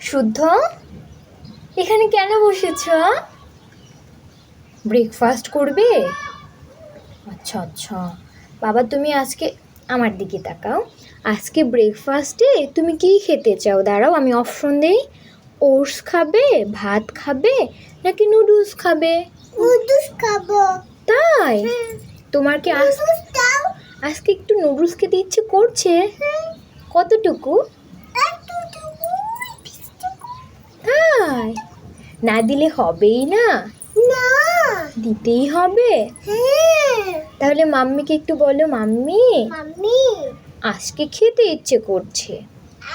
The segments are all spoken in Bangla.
শুদ্ধ? এখানে কেন বসেছ? ব্রেকফাস্ট করবে? আচ্ছা আচ্ছা। বাবা তুমি আজকে আমার দিকে তাকাও। আজকে ব্রেকফাস্টে তুমি কি খেতে চাও? দাঁড়াও আমি অপশন দেই। ওটস খাবে ভাত খাবে নাকি নুডলস খাবে? নুডলস খাব। তাই? তোমার কি আজ আজকে একটু নুডলস খেতে ইচ্ছে করছে? কতটুকু? তাই না দিলে হবেই না। না। দিতেই হবে। হ্যাঁ। তাহলে মাম্মিকে একটু বলো মাম্মি। মাম্মি। আজকে খেতে ইচ্ছে করছে।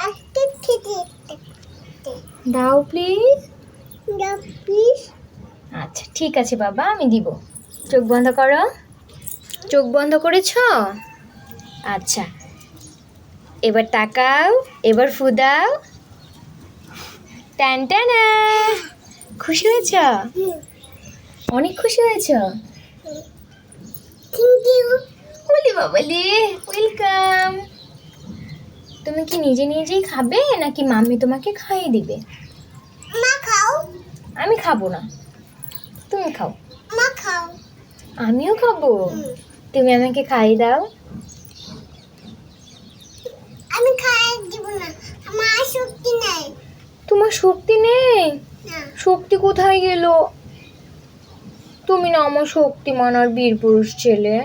আজকে খেতে দাও প্লিজ দাও প্লিজ আচ্ছা ঠিক আছে বাবা আমি দিব। চোখ বন্ধ করো। চোখ বন্ধ করেছ? আচ্ছা। এবার তাকাও এবার ফুদাও। টানা খুশি হয়েছ? অনেক খুশি হয়েছ? থ্যাংক ইউ বলি বাবালি ওয়েলকাম তুমি কি নিজে নিজেই খাবে নাকি মাম্মি তোমাকে খাইয়ে দিবে? মা খাও। আমি খাব না। তুমি খাও। মা খাও। আমিও খাব। তুমি আমাকে খাইয়ে দাও আমি খাই দিব না আমার শক্তি নাই তোমার শক্তি নেই? শক্তি কোথায় গেল? তুমি না আমার শক্তিমান আর বীর পুরুষ ছেলে।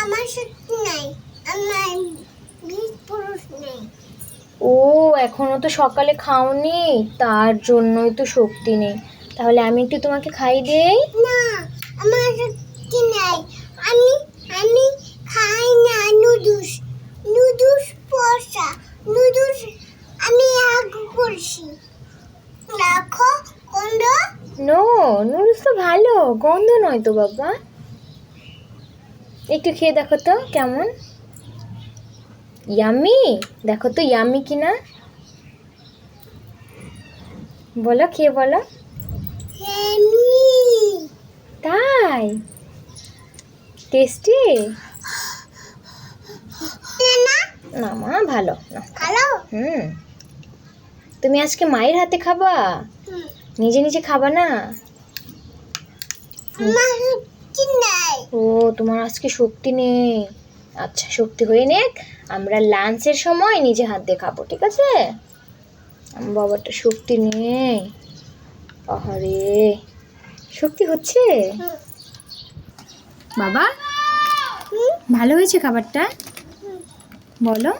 আমার শক্তি নাই। আমার বীজ পুরুষ নেই। ও এখনও তো সকালে খাওনি তার জন্যই তো শক্তি নেই। তাহলে আমি একটু তোমাকে খাই দেই। না আমার শক্তি নাই। আমি আমি খাই না নুডলস নুডলস পয়সা নুডলস আমি করছি রাখো কোন নো নুডলস তো ভালো গন্ধ নয় তো বাবা। একটু খেয়ে দেখো তো কেমন। ইয়ামি দেখো তো ইয়ামি কিনা। বলো খেয়ে বলো। তাই? টেস্টি না মা। ভালো ভালো? হুম। তুমি আজকে মায়ের হাতে খাবা? নিজে নিজে খাবা না? ও তোমার আজকে শক্তি নেই। আচ্ছা শক্তি হয়ে নেক আমরা লাঞ্চের সময় নিজে হাত দিয়ে খাব ঠিক আছে? আমার বাবারটা শক্তি নেই। আহারে শক্তি হচ্ছে? বাবা ভালো হয়েছে খাবারটা? বলো।